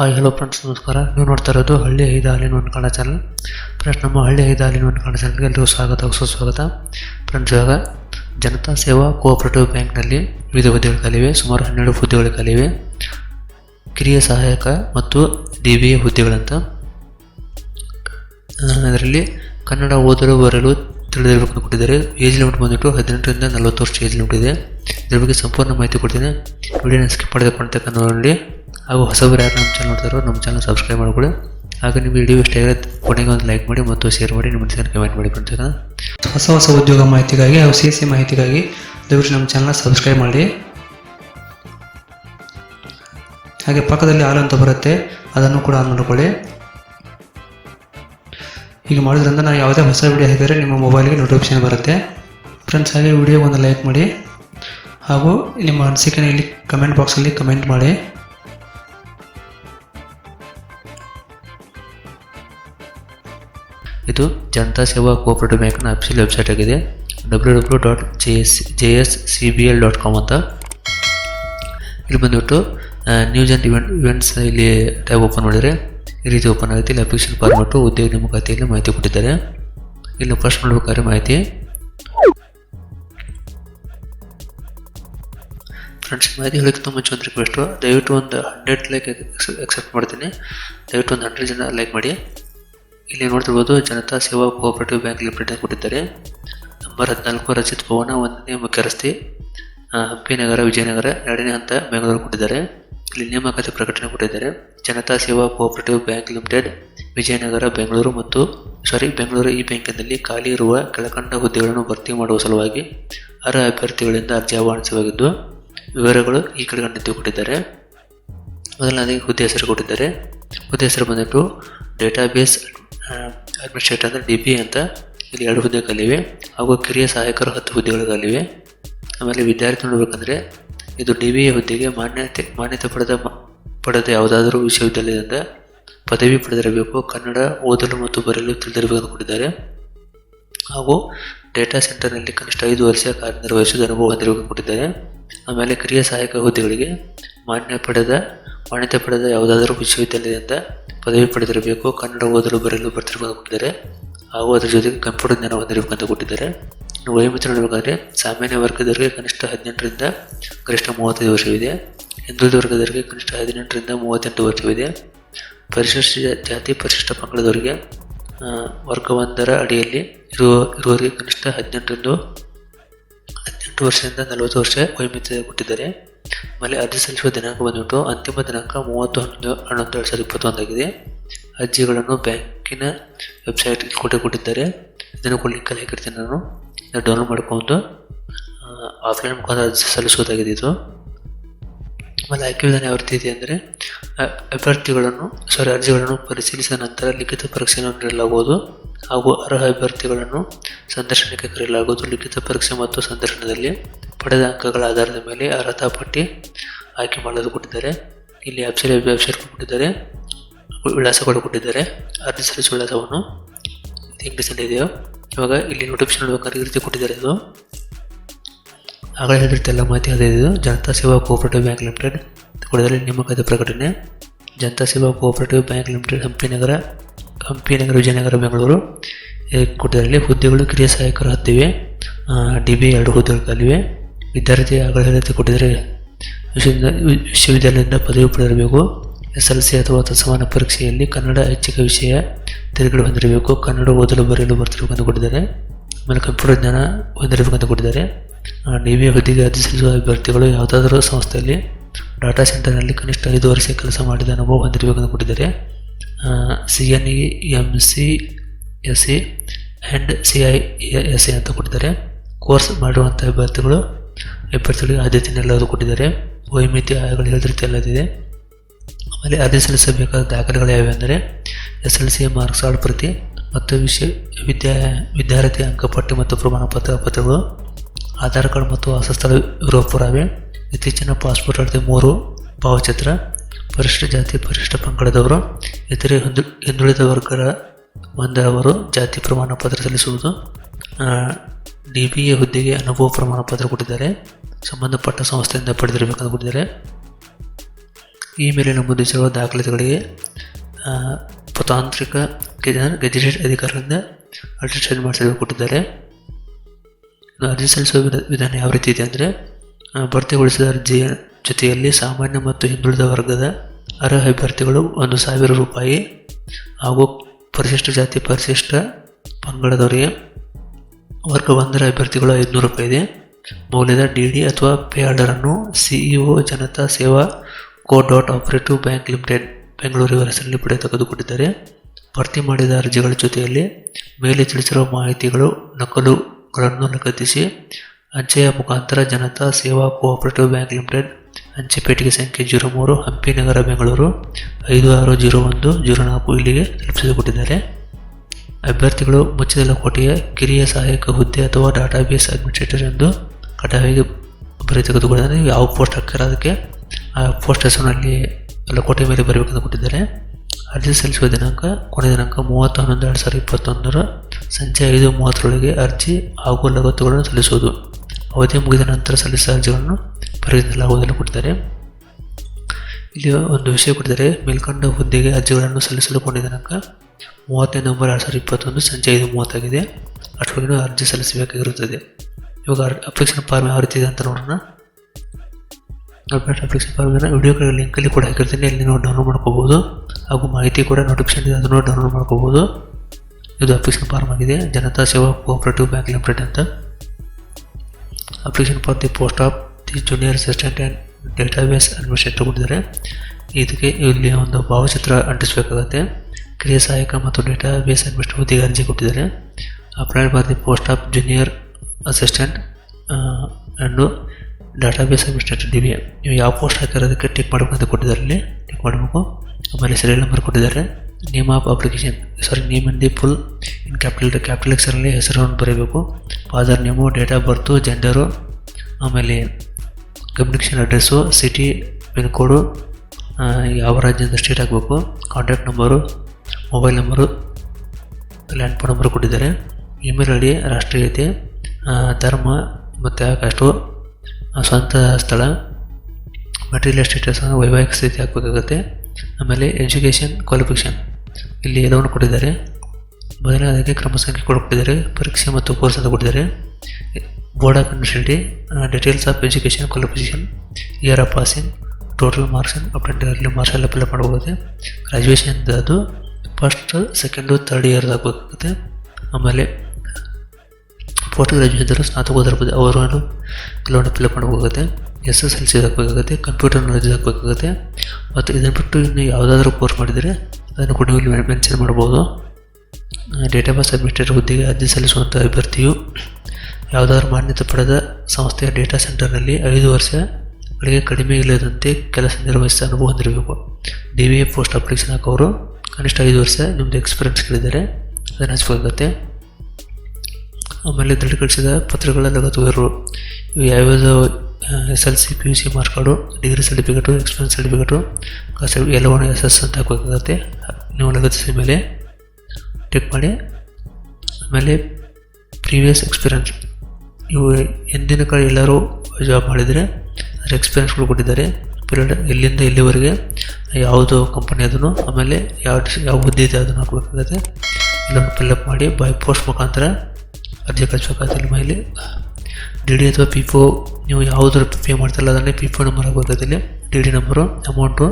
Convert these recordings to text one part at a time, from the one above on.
Hi hello friends ನಮಸ್ಕಾರ. ನೀವು ನೋಡ್ತಾ ಇರೋದು ಹಳ್ಳಿ ಐದು ಹಾಲಿನ ಒಂದು ಕನ್ನಡ ಚಾನಲ್ ಫ್ರೆಂಡ್ಸ್ ನಮ್ಮ ಹಳ್ಳಿ ಐದು ಹಾಲಿನ ಒಂದು ಕನ್ನಡ ಚಾನಲ್ಗೆ ಎಲ್ಲರೂ ಸ್ವಾಗತ ಸುಸ್ವಾಗತ ಫ್ರೆಂಡ್ಸ್ ಇವಾಗ ಜನತಾ ಸೇವಾ ಕೋಆಪರೇಟಿವ್ ಬ್ಯಾಂಕ್ನಲ್ಲಿ ವಿವಿಧ ಹುದ್ದೆಗಳಿವೆ ಸುಮಾರು ಹನ್ನೆರಡು ಹುದ್ದೆಗಳು ಖಾಲಿವೆ ಕಿರಿಯ ಸಹಾಯಕ ಮತ್ತು ಡಿ ಬಿ ಎ ಹುದ್ದೆಗಳಂತ. ಅದರಲ್ಲಿ ಕನ್ನಡ ಓದಲು ಬರಲು ತಿಳಿದಿರಬೇಕು ಅಂತ ಕೊಟ್ಟಿದ್ದಾರೆ. ಏಜ್ ಲಿಮಿಟ್ ಬಂದ್ಬಿಟ್ಟು ಹದಿನೆಂಟರಿಂದ ನಲವತ್ತು ವರ್ಷ ಏಜ್ ಲಿಮಿಟ್ ಇದೆ. ಇದ್ರ ಬಗ್ಗೆ ಸಂಪೂರ್ಣ ಮಾಹಿತಿ ಕೊಡ್ತೀನಿ. ವಿಡಿಯೋನ ಸ್ಕಿಪ್ ಮಾಡದೆ ಕೊಡ್ತಕ್ಕಂಥ ನೋಡಿ. ಹಾಗೂ ಹೊಸಬ್ರು ಯಾರು ನಮ್ಮ ಚಾನಲ್ ನೋಡ್ತಾರೋ ನಮ್ಮ ಚಾನಲ್ ಸಬ್ಸ್ಕ್ರೈಬ್ ಮಾಡ್ಕೊಳ್ಳಿ. ಹಾಗೆ ನಿಮ್ಮ ವಿಡಿಯೋ ಇಷ್ಟ ಇರುತ್ತೆ ಕೊನೆಗೆ ಒಂದು ಲೈಕ್ ಮಾಡಿ ಮತ್ತು ಶೇರ್ ಮಾಡಿ, ನಿಮ್ಮ ಚಾನಲ್ ಕಮೆಂಟ್ ಮಾಡಿ ಹೊಸ ಹೊಸ ಉದ್ಯೋಗ ಮಾಹಿತಿಗಾಗಿ ಹಾಗೂ ಸಿ ಸಿ ಮಾಹಿತಿಗಾಗಿ ದಯವಿಟ್ಟು ನಮ್ಮ ಚಾನಲ್ ಸಬ್ಸ್ಕ್ರೈಬ್ ಮಾಡಿ. ಹಾಗೆ ಪಕ್ಕದಲ್ಲಿ ಹಾಲು ಅಂತ ಬರುತ್ತೆ, ಅದನ್ನು ಕೂಡ ಆನ್ ಮಾಡಿಕೊಳ್ಳಿ. ಹೀಗೆ ಮಾಡೋದ್ರಿಂದ ನಾನು ಯಾವುದೇ ಹೊಸ ವಿಡಿಯೋ ಹಾಕಿದರೆ ನಿಮ್ಮ ಮೊಬೈಲ್ಗೆ ನೋಟಿಫಿಕೇಶನ್ ಬರುತ್ತೆ. ಫ್ರೆಂಡ್ಸ್ ಹಾಗೆ ವಿಡಿಯೋ ಒಂದು ಲೈಕ್ ಮಾಡಿ. ಹಾಗೂ ನಿಮ್ಮ ಅನಿಸಿಕೆನ ಇಲ್ಲಿ ಕಮೆಂಟ್ ಬಾಕ್ಸಲ್ಲಿ ಕಮೆಂಟ್ ಮಾಡಿ. ಇದು ಜನತಾ ಸೇವಾ ಕೋಆಪರೇಟಿವ್ ಬ್ಯಾಂಕ್ನ ಅಫಿಷಿಯಲ್ ವೆಬ್ಸೈಟ್ ಆಗಿದೆ. W W dot J S J S C B L dot com ಅಂತ. ಇಲ್ಲಿ ಬಂದುಬಿಟ್ಟು ನ್ಯೂಸ್ ಆ್ಯಂಡ್ ಇವೆಂಟ್ ಇವೆಂಟ್ಸ್ ಇಲ್ಲಿ ಟ್ಯಾಬ್ ಓಪನ್ ಮಾಡಿದರೆ, ಈ ರೀತಿ ಓಪನ್ ಆಗುತ್ತೆ. ಇಲ್ಲಿ ಅಪ್ಲಿಕೇಶನ್ ಫಾರ್ಮೆಟು ಉದ್ಯೋಗ ನೇಮಕಾತಿಯಲ್ಲಿ ಮಾಹಿತಿ ಕೊಟ್ಟಿದ್ದಾರೆ. ಇಲ್ಲಿ ಫಸ್ಟ್ ಮಾಡಬೇಕಾದ್ರೆ ಮಾಹಿತಿ. ಫ್ರೆಂಡ್ಸ್ ಮಾಹಿತಿ ಹೇಳೋಕ್ಕಿಂತ ಮುಂಚೆ ಒಂದು ರಿಕ್ವೆಸ್ಟು ದಯವಿಟ್ಟು ಒಂದು ಹಂಡ್ರೆಡ್ ಲೈಕ್ ಎಕ್ಸೆಪ್ಟ್ ಮಾಡ್ತೀನಿ. ದಯವಿಟ್ಟು ಒಂದು ಹಂಡ್ರೆಡ್ ಜನ ಲೈಕ್ ಮಾಡಿ. ಇಲ್ಲಿ ನೋಡ್ತಿರ್ಬೋದು Janata Seva cooperative bank limited ಕೊಟ್ಟಿದ್ದಾರೆ. ನಂಬರ್ ಹದಿನಾಲ್ಕು ರಚಿತ್ ಭವನ ಒಂದನೇ ಮುಖ್ಯ ರಸ್ತೆ ಹಂಪಿ ನಗರ, ವಿಜಯನಗರ, ಎರಡನೇ ಹಂತ ಬೆಂಗಳೂರು ಕೊಟ್ಟಿದ್ದಾರೆ. ಇಲ್ಲಿ ನೇಮಕಾತಿ ಪ್ರಕಟಣೆ ಕೊಟ್ಟಿದ್ದಾರೆ. Janata Seva cooperative bank limited, Vijayanagar, Bengaluru ಮತ್ತು ಸಾರಿ ಬೆಂಗಳೂರು ಈ ಬ್ಯಾಂಕಿನಲ್ಲಿ ಖಾಲಿ ಇರುವ ಕೆಳಕಂಡ ಹುದ್ದೆಗಳನ್ನು ಭರ್ತಿ ಮಾಡುವ ಸಲುವಾಗಿ ಅರ್ಹ ಅಭ್ಯರ್ಥಿಗಳಿಂದ ಅರ್ಜಿ ಆಹ್ವಾನಿಸಲಾಗಿದ್ದು ವಿವರಗಳು ಈ ಕೆಳಗಂಡಂತೆ ಕೊಟ್ಟಿದ್ದಾರೆ. ಮೊದಲನೇದಾಗಿ ಹುದ್ದೆ ಹೆಸರು ಕೊಟ್ಟಿದ್ದಾರೆ. ಹುದ್ದೆ ಹೆಸರು ಬಂದ್ಬಿಟ್ಟು ಡೇಟಾಬೇಸ್ ಅಡ್ಮಿನಿಸ್ಟ್ರೇಟರ್ ಅಂದರೆ ಡಿ ಪಿ ಅಂತ ಇಲ್ಲಿ ಎರಡು ಹುದ್ದೆ ಖಾಲಿವೆ ಹಾಗೂ ಕಿರಿಯ ಸಹಾಯಕರು ಹತ್ತು ಹುದ್ದೆಗಳಿವೆ. ಆಮೇಲೆ ವಿದ್ಯಾರ್ಥಿ ನೋಡಬೇಕಂದ್ರೆ ಇದು ಡಿ ಬಿ ಎ ಹುದ್ದೆಗೆ ಮಾನ್ಯತೆ ಮಾನ್ಯತೆ ಪಡೆದ ಪಡೆದ ಯಾವುದಾದರೂ ವಿಶ್ವವಿದ್ಯಾಲಯದಿಂದ ಪದವಿ ಪಡೆದಿರಬೇಕು, ಕನ್ನಡ ಓದಲು ಮತ್ತು ಬರೆಯಲು ತಿಳಿದಿರಬೇಕು ಕೊಟ್ಟಿದ್ದಾರೆ. ಹಾಗೂ ಡೇಟಾ ಸೆಂಟರ್ನಲ್ಲಿ ಕನಿಷ್ಠ ಐದು ವರ್ಷ ಕಾರ್ಯನಿರ್ವಹಿಸಿದ ಅನುಭವ ಹೊಂದಿರಬೇಕು ಕೊಟ್ಟಿದ್ದಾರೆ. ಆಮೇಲೆ ಕಿರಿಯ ಸಹಾಯಕ ಹುದ್ದೆಗಳಿಗೆ ಮಾನ್ಯ ಪಡೆದ, ಮಾನ್ಯತೆ ಪಡೆದ ಯಾವುದಾದರೂ ವಿಶ್ವವಿದ್ಯಾಲಯದಿಂದ ಪದವಿ ಪಡೆದಿರಬೇಕು, ಕನ್ನಡ ಓದಲು ಬರೆಯಲು ಬರ್ತಿರಬೇಕು ಕೊಟ್ಟಿದ್ದಾರೆ ಹಾಗೂ ಅದರ ಜೊತೆಗೆ ಕಂಪ್ಯೂಟರ್ ಜ್ಞಾನ ಹೊಂದಿರಬೇಕು ಅಂತ ಕೊಟ್ಟಿದ್ದಾರೆ ಇನ್ನು ವಯೋಮಿತಿ ನೋಡಬೇಕಾದ್ರೆ, ಸಾಮಾನ್ಯ ವರ್ಗದವರಿಗೆ ಕನಿಷ್ಠ ಹದಿನೆಂಟರಿಂದ ಗರಿಷ್ಠ ಮೂವತ್ತೈದು ವರ್ಷವಿದೆ. ಹಿಂದುಳಿದ ವರ್ಗದವರಿಗೆ ಕನಿಷ್ಠ ಹದಿನೆಂಟರಿಂದ ಮೂವತ್ತೆಂಟು ವರ್ಷವಿದೆ. ಪರಿಶಿಷ್ಟ ಜಾತಿ, ಪರಿಶಿಷ್ಟ ಪಂಗಡದವರಿಗೆ ವರ್ಗವೊಂದರ ಅಡಿಯಲ್ಲಿ ಇರುವ, ಇರುವವರಿಗೆ ಕನಿಷ್ಠ ಹದಿನೆಂಟರಿಂದ ಹದಿನೆಂಟು ವರ್ಷದಿಂದ ನಲವತ್ತು ವರ್ಷ ವಯೋಮಿತಿ ಕೊಟ್ಟಿದ್ದಾರೆ ಆಮೇಲೆ ಅರ್ಜಿ ಸಲ್ಲಿಸುವ ದಿನಾಂಕ ಬಂದ್ಬಿಟ್ಟು ಅಂತಿಮ ದಿನಾಂಕ ಮೂವತ್ತು ಹನ್ನೊಂದು ಹನ್ನೊಂದು ಎರಡು ಸಾವಿರದ ಇಪ್ಪತ್ತೊಂದಾಗಿದೆ. ಅರ್ಜಿಗಳನ್ನು ಬ್ಯಾಂಕಿನ ವೆಬ್ಸೈಟ್ ಕೊಟ್ಟು ಕೊಟ್ಟಿದ್ದಾರೆ. ಇದನ್ನು ಕೂಡ ಲಿಂಕಲ್ಲಿ ಹಾಕಿರ್ತೀನಿ ನಾನು. ಡೌನ್ಲೋಡ್ ಮಾಡ್ಕೊಂಡು ಆಫ್ಲೈನ್ ಮುಖಾಂತರ ಅರ್ಜಿ ಸಲ್ಲಿಸೋದಾಗಿದೆ ಇದು. ಆಮೇಲೆ ಆಯ್ಕೆ ವಿಧಾನ ಯಾವ ರೀತಿ ಇದೆ ಅಂದರೆ ಅಭ್ಯರ್ಥಿಗಳನ್ನು ಸಾರಿ ಅರ್ಜಿಗಳನ್ನು ಪರಿಶೀಲಿಸಿದ ನಂತರ ಲಿಖಿತ ಪರೀಕ್ಷೆಯನ್ನು ನೀಡಲಾಗುವುದು. ಹಾಗೂ ಅರ್ಹ ಅಭ್ಯರ್ಥಿಗಳನ್ನು ಸಂದರ್ಶನಕ್ಕೆ ಕರೆಯಲಾಗುವುದು. ಲಿಖಿತ ಪರೀಕ್ಷೆ ಮತ್ತು ಸಂದರ್ಶನದಲ್ಲಿ ಪಡೆದ ಅಂಕಗಳ ಆಧಾರದ ಮೇಲೆ ಅರ್ಹತಾ ಪಟ್ಟಿ ಆಯ್ಕೆ ಮಾಡಲು ಕೊಟ್ಟಿದ್ದಾರೆ ಇಲ್ಲಿ ವೆಬ್ಸೈಟ್ ವೆಬ್ಸೈಟ್ ಕೊಟ್ಟಿದ್ದಾರೆ, ವಿಳಾಸಗಳು ಕೊಟ್ಟಿದ್ದಾರೆ. ಅರ್ಜಿ ಸಲ್ಲಿಸುವ ವಿಳಾಸವನ್ನು ಇಂಗ್ಲೀಷಲ್ಲಿ ಇದೆಯೋ ಇವಾಗ ಇಲ್ಲಿ ನೋಟಿಫಿಕೇಶನ್ ನೋಡ್ಬೇಕಾದ್ರೆ ಈ ರೀತಿ ಕೊಟ್ಟಿದ್ದಾರೆ ಇದು ಆಗಲೇ ಹೇಳಿರ್ತೆಲ್ಲ ಮಾಹಿತಿ ಅದೇ Janata Seva cooperative bank limited ಕೊಡದಲ್ಲಿ ನೇಮಕಾತಿ ಪ್ರಕಟಣೆ. Janata Seva cooperative bank limited, Hampi Nagar Hampi Nagar Vijayanagar, Bengaluru ಕೂಟದಲ್ಲಿ ಹುದ್ದೆಗಳು ಕಿರಿಯ ಸಹಾಯಕರು ಹತ್ತಿವೆ. ಡಿ ಬಿ ಎರಡು ಹುದ್ದೆಗಳು ಕಲಿವೆ. ವಿದ್ಯಾರ್ಥಿ ಕೊಟ್ಟಿದರೆ ಕೊಟ್ಟಿದ್ದಾರೆ ವಿಶ್ವವಿದ್ಯಾಲಯದಿಂದ ಪದವಿ ಪಡೆದಿರಬೇಕು. ಎಸ್ ಎಲ್ ಸಿ ಅಥವಾ ತಸಮಾನ ಪರೀಕ್ಷೆಯಲ್ಲಿ ಕನ್ನಡ ಐಚ್ಛಿಕ ವಿಷಯ ತೆರೆಗಳು ಹೊಂದಿರಬೇಕು. ಕನ್ನಡ ಓದಲು ಬರೆಯಲು ಬರ್ತಿರಬೇಕು ಅಂತ ಕೊಟ್ಟಿದ್ದಾರೆ. ಆಮೇಲೆ ಕಂಪ್ಯೂಟರ್ ಜ್ಞಾನ ಹೊಂದಿರಬೇಕು ಅಂತ ಕೊಟ್ಟಿದ್ದಾರೆ. ಡಿ ಬಿ ಹುದ್ದೆಗೆ ಅರ್ಜಿ ಸಲ್ಲಿಸುವ ಅಭ್ಯರ್ಥಿಗಳು ಯಾವುದಾದರೂ ಸಂಸ್ಥೆಯಲ್ಲಿ, ಡಾಟಾ ಸೆಂಟರ್ನಲ್ಲಿ ಕನಿಷ್ಠ ಐದು ವರ್ಷ ಕೆಲಸ ಮಾಡಿದ ಅನುಭವ ಹೊಂದಿರಬೇಕು ಅಂತ ಕೊಟ್ಟಿದ್ದಾರೆ. C N E M C S C and C I S C ಅಂತ ಕೊಟ್ಟಿದ್ದಾರೆ. ಕೋರ್ಸ್ ಮಾಡಿರುವಂಥ ಅಭ್ಯರ್ಥಿಗಳು ಅಭ್ಯರ್ಥಿಗಳಿಗೆ ಆದ್ಯತೆಯನ್ನೆಲ್ಲರೂ ಕೊಟ್ಟಿದ್ದಾರೆ. ವೈಮಿತಿ ಆಯೋಗಗಳು ಹೇಳಿದ ಎಲ್ಲದಿದೆ ಆಮೇಲೆ ಅರ್ಜಿ ಸಲ್ಲಿಸಬೇಕಾದ ದಾಖಲೆಗಳು ಯಾವ್ಯಾವ ಅಂದರೆ S L C marks card ಪ್ರತಿ ಮತ್ತು ವಿಷಯ ವಿದ್ಯಾ ವಿದ್ಯಾರ್ಥಿ ಅಂಕಪಟ್ಟಿ ಮತ್ತು ಪ್ರಮಾಣ ಪತ್ರ ಪತ್ರಗಳು, ಆಧಾರ್ ಕಾರ್ಡ್ ಮತ್ತು ವಾಸಸ್ಥಳ ಇರುವ ಪುರಾವೆ ಇತ್ತೀಚಿನ ಪಾಸ್ಪೋರ್ಟ್ ಅಳತೆ ಮೂರು, ಭಾವಚಿತ್ರ ಪರಿಶಿಷ್ಟ ಜಾತಿ ಪರಿಶಿಷ್ಟ ಪಂಗಡದವರು ಇತರೆ ಹಿಂದು ಹಿಂದುಳಿದ ವರ್ಗದ ಅವರು ಜಾತಿ ಪ್ರಮಾಣ ಪತ್ರ ಸಲ್ಲಿಸುವುದು ಡಿ ಬಿ ಎ ಹುದ್ದೆಗೆ ಅನುಭವ ಪ್ರಮಾಣ ಪತ್ರ ಕೊಟ್ಟಿದ್ದಾರೆ, ಸಂಬಂಧಪಟ್ಟ ಸಂಸ್ಥೆಯಿಂದ ಪಡೆದಿರಬೇಕಂತ ಕೊಟ್ಟಿದ್ದಾರೆ. ಈ ಮೇಲೆ ನಮೂದಿಸಿರುವ ದಾಖಲಾತಿಗಳಿಗೆ ತಾಂತ್ರಿಕ ಗೆಜ- ಗೆಜೆಟೆಡ್ ಅಧಿಕಾರಿಗಳಿಂದ ಅಲ್ಟ್ರೇಷನ್ ಮಾಡಿಸಲು ಕೊಟ್ಟಿದ್ದಾರೆ. ಅರ್ಜಿ ಸಲ್ಲಿಸುವ ವಿಧ- ವಿಧಾನ ಯಾವ ರೀತಿ ಇದೆ ಅಂದರೆ ಭರ್ತಿಗೊಳಿಸಿದ ಅರ್ಜಿಯ ಜೊತೆಯಲ್ಲಿ ಸಾಮಾನ್ಯ ಮತ್ತು ಹಿಂದುಳಿದ ವರ್ಗದ ಅರ್ಹ ಅಭ್ಯರ್ಥಿಗಳು ಒಂದು ಸಾವಿರ ರೂಪಾಯಿ ಹಾಗೂ ಪರಿಶಿಷ್ಟ ಜಾತಿ ಪರಿಶಿಷ್ಟ ಪಂಗಡದವರಿಗೆ ವರ್ಗ ಒಂದರ ಅಭ್ಯರ್ಥಿಗಳು ಐದುನೂರು ರೂಪಾಯಿ ಇದೆ. ಮೌಲ್ಯದ ಡಿ ಡಿ ಅಥವಾ ಪೇ ಆರ್ಡರನ್ನು CEO Janata Seva co dot operative bank limited Bengaluru ಇವರ ಹೆಸರಲ್ಲಿ ಪಡೆ ತೆಗೆದುಕೊಂಡಿದ್ದಾರೆ. ಭರ್ತಿ ಮಾಡಿದ ಅರ್ಜಿಗಳ ಜೊತೆಯಲ್ಲಿ ಮೇಲೆ ತಿಳಿಸಿರುವ ಮಾಹಿತಿಗಳು, ನಕಲುಗಳನ್ನು ಲಗತ್ತಿಸಿ ಅಂಚೆಯ ಮುಖಾಂತರ Janata Seva cooperative bank limited ಅಂಚೆ ಪೇಟಿಗೆ ಸಂಖ್ಯೆ ಜೀರೋ ಮೂರು ಹಂಪಿ ನಗರ ಬೆಂಗಳೂರು, ಐದು ಆರು ಜೀರೋ ಒಂದು, ಜೀರೋ ನಾಲ್ಕು ಇಲ್ಲಿಗೆ ತಲುಪಿಸಿಕೊಟ್ಟಿದ್ದಾರೆ. ಅಭ್ಯರ್ಥಿಗಳು ಮುಚ್ಚಿದ ಲಕೋಟೆಯ ಕಿರಿಯ ಸಹಾಯಕ ಹುದ್ದೆ ಅಥವಾ ಡಾಟಾಬೇಸ್ ಅಡ್ಮಿನಿಸ್ಟ್ರೇಟರ್ ಎಂದು ಕಡ್ಡಾಯವಾಗಿ ಬರೀ ತೆಗೆದುಕೊಂಡಿದ್ದಾರೆ ನೀವು ಯಾವ ಪೋಸ್ಟ್ ಹಾಕ್ತಾರೆ ಅದಕ್ಕೆ? ಆ ಪೋಸ್ಟ್ ಹೆಸರಿನಲ್ಲಿ ಲಕೋಟೆ ಮೇಲೆ ಬರಬೇಕಂತ ಕೊಟ್ಟಿದ್ದಾರೆ. ಅರ್ಜಿ ಸಲ್ಲಿಸುವ ದಿನಾಂಕ ಕೊನೆ ದಿನಾಂಕ ಮೂವತ್ತು ಹನ್ನೊಂದು ಎರಡು ಸಾವಿರದ ಇಪ್ಪತ್ತೊಂದರ ಸಂಜೆ ಐದು ಮೂವತ್ತರೊಳಗೆ ಅರ್ಜಿ ಹಾಗೂ ಲಗತ್ತುಗಳನ್ನು ಸಲ್ಲಿಸುವುದು. ಅವಧಿ ಮುಗಿದ ನಂತರ ಸಲ್ಲಿಸಿದ ಅರ್ಜಿಗಳನ್ನು ಪರಿಗಣಿಸಲಾಗುವುದನ್ನು ಕೊಡ್ತಾರೆ ಇಲ್ಲಿ ಒಂದು ವಿಷಯ ಕೊಟ್ಟಿದ್ದಾರೆ. ಮೇಲ್ಕಂಡ ಹುದ್ದೆಗೆ ಅರ್ಜಿಗಳನ್ನು ಸಲ್ಲಿಸಲು ಕೊಂಡ ದಿನಾಂಕ ಮೂವತ್ತನೇ ನವಂಬರ್ ಎರಡು ಸಾವಿರದ ಇಪ್ಪತ್ತೊಂದು ಸಂಜೆ ಐದು ಮೂವತ್ತಾಗಿದೆ. ಅಷ್ಟೊಳಗಿನ ಅರ್ಜಿ ಸಲ್ಲಿಸಬೇಕಾಗಿರುತ್ತದೆ. ಇವಾಗ ಅಪ್ಲಿಕೇಶನ್ ಫಾರ್ಮ್ ಯಾವ ರೀತಿ ಇದೆ ಅಂತ ನೋಡೋಣ. ಅಪ್ಡೇಟ್ ಅಪ್ಲಿಕೇಶನ್ ವಿಡಿಯೋ ಲಿಂಕಲ್ಲಿ ಕೂಡ ಹಾಕಿರ್ತೀನಿ. ಅಲ್ಲಿ ನೀವು ಡೌನ್ಲೋಡ್ ಮಾಡ್ಕೋಬೋದು ಹಾಗೂ ಮಾಹಿತಿ ಕೂಡ ನೋಟಿಫಿಕೇಶನ್ ಇದೆ, ಅದನ್ನು ಡೌನ್ಲೋಡ್ ಮಾಡ್ಕೋಬೋದು ಇದು ಅಪ್ಲಿಕೇಶನ್ ಫಾರ್ಮ್ ಆಗಿದೆ. Janata Seva cooperative bank limited ಅಂತ. Application for the post of the junior assistant and database admission ಕೊಟ್ಟಿದ್ದಾರೆ ಇದಕ್ಕೆ ಇಲ್ಲಿ ಒಂದು ಭಾವಚಿತ್ರ ಅಂಟಿಸಬೇಕಾಗತ್ತೆ. ಕ್ರಿಯಾ ಸಹಾಯಕ ಮತ್ತು ಡೇಟಾಬೇಸ್ ಅಡ್ಮಿಷನ್ ಹುದ್ದೆಗೆ ಅರ್ಜಿ ಕೊಟ್ಟಿದ್ದಾರೆ. Apply for the post of junior assistant and database administrator D B ನೀವು ಯಾವ ಪೋಸ್ಟ್ ಹಾಕಿರೋದಕ್ಕೆ ಟಿಕ್ ಮಾಡಬೇಕಂತ ಕೊಟ್ಟಿದ್ದಾರೆ ಇಲ್ಲಿ ಟಿಕ್ ಮಾಡಬೇಕು. ಆಮೇಲೆ ಸೀರಿಯಲ್ ನಂಬರ್ ಕೊಟ್ಟಿದ್ದಾರೆ. Name of application sorry name in the full in capital capital ಎಕ್ಸರಲ್ಲಿ ಹೆಸರನ್ನು ಬರೀಬೇಕು. Father name date of birth gender ಆಮೇಲೆ communication address city pin code ಯಾವ ರಾಜ್ಯದ ಸ್ಟೇಟ್ ಆಗಬೇಕು. Contact number mobile number land phone number ಕೊಟ್ಟಿದ್ದಾರೆ email I D ರಾಷ್ಟ್ರೀಯತೆ ಧರ್ಮ ಮತ್ತು ಕಾಸ್ಟು ಸ್ವಂತ ಸ್ಥಳ. ಮೆಟೀರಿಯಲ್ ಸ್ಟೇಟಸ್ ವೈವಾಹಿಕ ಸ್ಥಿತಿ ಹಾಕಬೇಕಾಗುತ್ತೆ ಆಮೇಲೆ ಎಜುಕೇಷನ್ ಕ್ವಾಲಿಫಿಕೇಷನ್ ಇಲ್ಲಿ ಎಲ್ಲವನ್ನು ಕೊಟ್ಟಿದ್ದಾರೆ? ಮೊದಲನೇದಾಗಿ ಕ್ರಮ ಸಂಖ್ಯೆ ಕೂಡ ಕೊಟ್ಟಿದ್ದಾರೆ ಪರೀಕ್ಷೆ ಮತ್ತು ಕೋರ್ಸ್ ಅಂತ ಕೊಟ್ಟಿದ್ದಾರೆ. Board of university details of education qualification year of passing total marks apply marks ಎಲ್ಲ ಫಿಲ್ ಮಾಡಬಹುದು ಗ್ರಾಜುಯೇಷನ್ ಅದು ಫಸ್ಟ್ ಸೆಕೆಂಡು ಥರ್ಡ್ ಇಯರ್ ಆಗಬೇಕಾಗುತ್ತೆ ಆಮೇಲೆ ಪೋಸ್ಟ್ ಗ್ರಾಜುಯೇಷನ್ ಸ್ನಾತಕೋತ್ತರ ಬಗ್ಗೆ ಅವರನ್ನು ಕೆಲವೊಂದು ಅಪ್ಲೈ ಮಾಡಬೇಕಾಗುತ್ತೆ ಎಸ್ ಎಸ್ ಎಲ್ ಸಿ ಹಾಕಬೇಕಾಗುತ್ತೆ ಕಂಪ್ಯೂಟರ್ ನಾಲೆಜ್ ಹಾಕಬೇಕಾಗುತ್ತೆ ಮತ್ತು ಇದನ್ನು ಬಿಟ್ಟು ಇನ್ನು ಯಾವುದಾದ್ರೂ ಕೋರ್ಸ್ ಮಾಡಿದರೆ ಅದನ್ನು ಕೂಡ ಇಲ್ಲಿ ಮೆನ್ಷನ್ ಮಾಡ್ಬೋದು ಡೇಟಾಬೇಸ್ ಅಡ್ಮಿನಿಸ್ಟ್ರೇಟರ್ ಹುದ್ದೆಗೆ ಅರ್ಜಿ ಸಲ್ಲಿಸುವಂಥ ಅಭ್ಯರ್ಥಿಯು ಯಾವುದಾದ್ರು ಮಾನ್ಯತೆ ಪಡೆದ ಸಂಸ್ಥೆಯ ಡೇಟಾ ಸೆಂಟರ್ನಲ್ಲಿ ಐದು ವರ್ಷಗಳಿಗೆ ಕಡಿಮೆ ಇಲ್ಲದಂತೆ ಕೆಲಸ ನಿರ್ವಹಿಸಿದ ಅನುಭವ ಹೊಂದಿರಬೇಕು. D V A post application ಹಾಕೋರು ಕನಿಷ್ಠ ಐದು ವರ್ಷ ನಿಮ್ಮದು ಎಕ್ಸ್ಪೀರಿಯನ್ಸ್ ಕೇಳಿದ್ದಾರೆ ಅದನ್ನು ಹಚ್ಬೇಕಾಗತ್ತೆ ಆಮೇಲೆ ದೃಢೀಕರಿಸಿದ ಪತ್ರಗಳ ಲಗತ್ತುವರು ಇವು ಯಾವ್ಯಾವುದು S L C P U C mark card degree certificate experience certificate ಎಲ್ಲವನ್ನು ಎಸ್ ಎಸ್ ಅಂತ ಹಾಕಬೇಕಾಗತ್ತೆ. ನೀವು ಲಗತ್ತಿಸಿದ ಮೇಲೆ. ಟಿಕ್ ಮಾಡಿ. ಆಮೇಲೆ ಪ್ರೀವಿಯಸ್ ಎಕ್ಸ್ಪೀರಿಯನ್ಸ್ ನೀವು ಎಂದಿನ ಕಡೆ ಎಲ್ಲರೂ ಜಾಬ್ ಮಾಡಿದರೆ, ಅದರ ಎಕ್ಸ್ಪೀರಿಯನ್ಸ್ಗಳು ಕೊಟ್ಟಿದ್ದಾರೆ. ಪೀರಿಯಡ್ ಎಲ್ಲಿಂದ ಎಲ್ಲಿವರೆಗೆ, ಯಾವುದು ಕಂಪನಿ ಅದನ್ನು, ಆಮೇಲೆ ಯಾವ ಯಾವ ಹುದ್ದೆ ಇದೆ ಅದನ್ನು ಹಾಕಬೇಕಾಗುತ್ತೆ. ಇದನ್ನು ಫಿಲ್ಲಪ್ ಮಾಡಿ ಬೈ ಪೋಸ್ಟ್ ಮುಖಾಂತರ ಅರ್ಜಿ ಮೇಲೆ ಡಿ ಡಿ ಅಥವಾ ಪಿ ಪೋ ನೀವು ಯಾವುದ್ರ ಪೇ ಮಾಡ್ತಾರಲ್ಲ, ಅದನ್ನೇ ಪಿ ಪೋ ನಂಬರ್ ಹಾಕಬೇಕಾಗುತ್ತೆ ಡಿ ಡಿ ನಂಬರು ಅಮೌಂಟು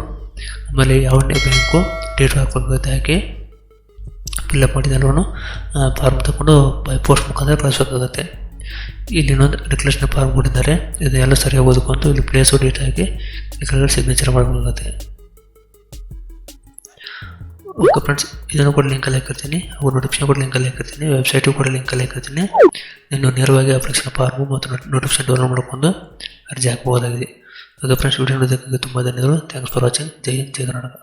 ಆಮೇಲೆ ಯಾವ ಬ್ಯಾಂಕು ಡೇಟು ಹಾಕಬೇಕಾಗುತ್ತೆ ಹಾಕಿ ಫಿಲ್ಅಪ್ ಮಾಡಿದ ಎಲ್ಲವನ್ನು ಫಾರ್ಮ್ ತಗೊಂಡು ಬೈ ಪೋಸ್ಟ್ ಮುಖಾಂತರ ಕಳಿಸ್ಬೇಕಾಗುತ್ತೆ ಇಲ್ಲಿ ಇನ್ನೊಂದು ಡಿಕ್ಲೇಷನ್ ಫಾರ್ಮ್ ಕೊಟ್ಟಿದ್ದಾರೆ. ಇದೆಲ್ಲ ಸರಿಯಾಗಿ ಓದ್ಕೊಂಡು ಇಲ್ಲಿ ಪ್ಲೇಸು ಡೇಟ್ ಹಾಕಿ ಕೆಳಗಡೆ ಸಿಗ್ನೇಚರ್ ಮಾಡಬೇಕಾಗುತ್ತೆ ಓಕೆ ಫ್ರೆಂಡ್ಸ್ ಇದನ್ನು ಕೂಡ ಲಿಂಕಲ್ಲಿ ಹಾಕಿರ್ತೀನಿ. ಹಾಗೂ ನೋಟಿಫಿಕೇಶನ್ ಕೂಡ ಲಿಂಕಲ್ಲಿ ಹಾಕಿರ್ತೀನಿ. ವೆಬ್ಸೈಟು ಕೂಡ ಲಿಂಕಲ್ಲಿ ಹಾಕಿರ್ತೀನಿ. ನೀನು ನೇರವಾಗಿ ಅಪ್ಲಿಕೇಶನ್ ಫಾರ್ಮು ಮತ್ತು ನೋಟಿಫಿಕೇಶನ್ ಡೌನ್ಲೋಡ್ ಮಾಡ್ಕೊಂಡು ಅರ್ಜಿ ಹಾಕ್ಬೋದಾಗಿದೆ ಓಕೆ ಫ್ರೆಂಡ್ಸ್ ವಿಡಿಯೋ ನೋಡೋದಕ್ಕೆ ತುಂಬ ಧನ್ಯವಾದಗಳು. Thanks for watching Jai Hind, Jai Karnataka.